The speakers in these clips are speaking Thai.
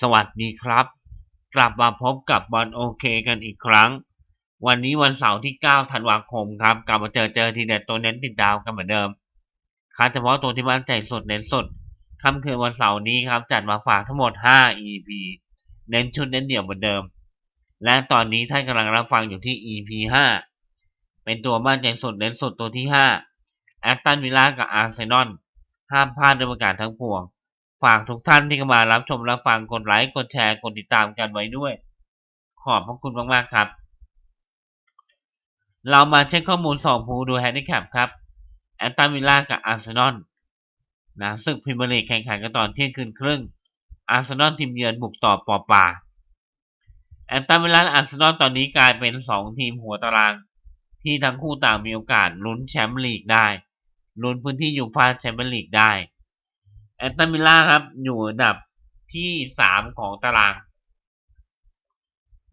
สวัสดีครับ กลับมาพบกับบอลโอเคกันอีกครั้ง วันนี้วันเสาร์ที่ 9 ธันวาคมครับ กลับมาเจอเจอทีเด็ดตัวเน้นติดดาวกันเหมือนเดิมคัดเฉพาะตัวที่มั่นใจสดเน้นสดค่ำคืนวันเสาร์นี้ครับ จัดมาฝากทั้งหมด 5 EP เน้นชุดเน้นเดี่ยวเหมือนเดิม และตอนนี้ท่านกำลังรับฟังอยู่ที่ EP 5 เป็นตัวมั่นใจสดเน้นสดตัวที่5แอตตันวิลล่ากับอาร์เซนอลห้ามพลาดด้วยประการทั้งปวง ฝากทุกท่านที่เข้ามารับชมรับฟังกดไลค์กดแชร์กดติดตามกันไว้ด้วย ขอบพระคุณมากๆครับ เรามาเช็คข้อมูลสองภูดูแฮนดิแคปครับแอตตันวิลล่ากับอาร์เซนอลนะศึกพรีเมียร์ลีกแข่งขันกันตอนเที่ยงคืนครึ่ง อาร์เซนอลทีมเยือนบุกต่อปอป่าแอตตันวิลล่าอาร์เซนอลตอนนี้กลายเป็นสองทีมหัวตาราง ที่ทั้งคู่ต่างมีโอกาสลุ้นแชมป์ลีกได้ลุ้นพื้นที่ยูฟ่าแชมเปี้ยนลีกได้ แอตตันวิลล่าครับ อยู่อันดับที่สามของตาราง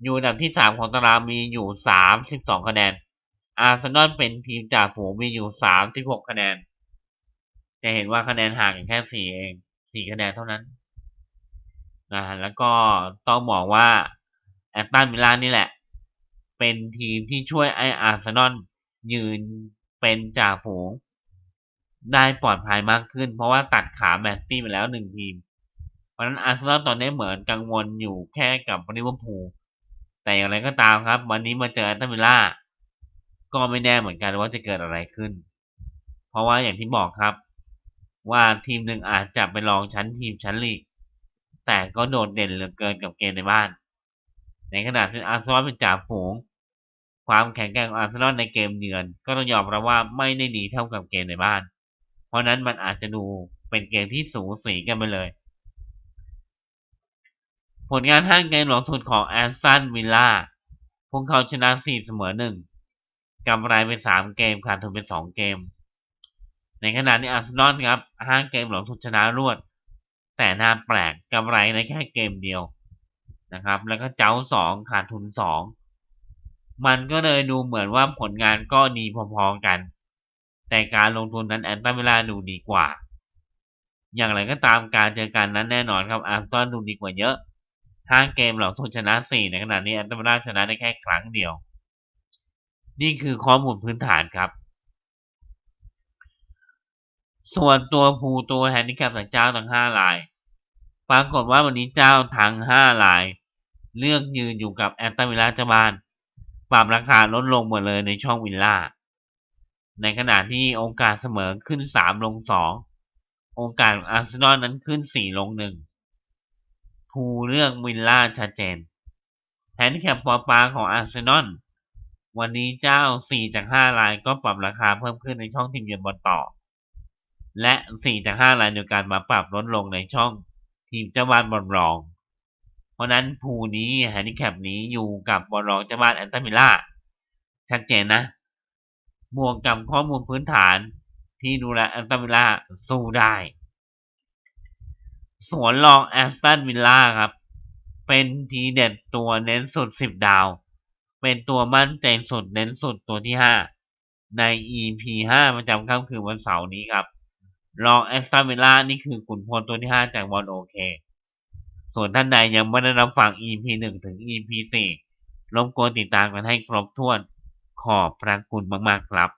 อยู่อันดับที่สามของตารางมีอยู่สามสิบสองคะแนน อาร์เซนอลเป็นทีมจ่าฝูงมีอยู่สามสิบหกคะแนน จะเห็นว่าคะแนนห่างกันแค่สี่เองสี่คะแนนเท่านั้นนะแล้วก็ต้องบอกว่าแอตตันวิลล่านี่แหละ เป็นทีมที่ช่วยไออาร์เซนอลยืนเป็นจ่าฝูง ได้ปลอดภัยมากขึ้น เพราะว่าตัดขาแมตตี้ไปแล้วหนึ่งทีม เพราะนั้นอาร์เซนอลตอนนี้เหมือนกังวลอยู่แค่กับลิเวอร์พูลแต่อย่างไรก็ตามครับ วันนี้มาเจอแอตตันวิลล่าก็ไม่แน่เหมือนกันว่าจะเกิดอะไรขึ้น เพราะว่าอย่างที่บอกครับ ว่าทีมหนึ่งอาจจะไปลองชั้นทีมชั้นลีก แต่ก็โดดเด่นเหลือเกินกับเกมในบ้าน ในขณะที่อาร์เซนอลเป็นจ่าฝูง ความแข็งแกร่งของอาร์เซนอลในเกมเยือน ก็ต้องยอมรับว่าไม่ได้ดีเท่ากับเกมในบ้าน เพราะนั้นมันอาจจะดูเป็นเกมที่สูสีกันไปเลย ผลงานห้างเกมหลังสุดของแอสตันวิลล่าพวกเขาชนะ4เสมอ1กำไรเป็น3เกมขาดทุนเป็น2เกม ในขณะที่อาร์เซนอลครับห้างเกมหลังสุดชนะรวด แต่น่าแปลกกำไรในแค่เกมเดียวนะครับ แล้วก็เจ้า2ขาดทุน2มันก็เลยดูเหมือนว่าผลงานก็ดีพอๆกัน แต่การลงทุนนั้นแอนตันวิลล่าดูดีกว่า อย่างไรก็ตามการเจอกันนั้นแน่นอนครับอาร์เซนดูดีกว่าเยอะห้าเกมหลังทุนชนะสี่ในขณะนี้แอนตันวิลล่าชนะได้แค่ครั้งเดียว นี่คือข้อมูลพื้นฐานครับ ส่วนตัวภูตัวแฮนดิแคปของเจ้าทั้งห้ารายปรากฏว่าวันนี้เจ้าทั้งห้าราย เลือกยืนอยู่กับแอนตันวิลล่าเจ้าบ้านปรับราคาลดลงหมดเลยในช่องวิลล่า ในขณะที่โอกาสเสมอขึ้นสามลงสองโอกาสอาร์เซนอลนั้นขึ้นสี่ลงหนึ่งภูเลือกวิลล่าชัดเจนแฮนดิแคปปอปาของอาร์เซนอลวันนี้เจ้า 4 จาก 5 รายก็ปรับราคาเพิ่มขึ้นในช่องทีมเยือนบอลต่อ และ 4 จาก 5 รายเดียวกันมาปรับลดลงในช่องทีมเจ้าบ้านบอลรอง เพราะนั้นภูนี้แฮนดิแคปนี้อยู่กับบอลรองเจ้าบ้านแอนตามิล่าชัดเจนนะ บวกกับข้อมูลพื้นฐานที่ดูแลแอนตามิล่าสู้ได้ สวนรองแอสตันวิลล่าครับ เป็นทีเด็ดตัวเน้นสุด10ดาว เป็นตัวมั่นใจสุดเน้นสุดตัวที่5ใน EP 5ประจำค่ำคืนวันเสาร์นี้ครับ รองแอสตันวิลล่านี่คือขุนพลตัวที่5จากบอลโอเค ส่วนท่านใดยังไม่ได้รับฟัง EP 1ถึง EP 4รบกวนติดตามกันให้ครบถ้วน ขอบพระคุณมากๆครับ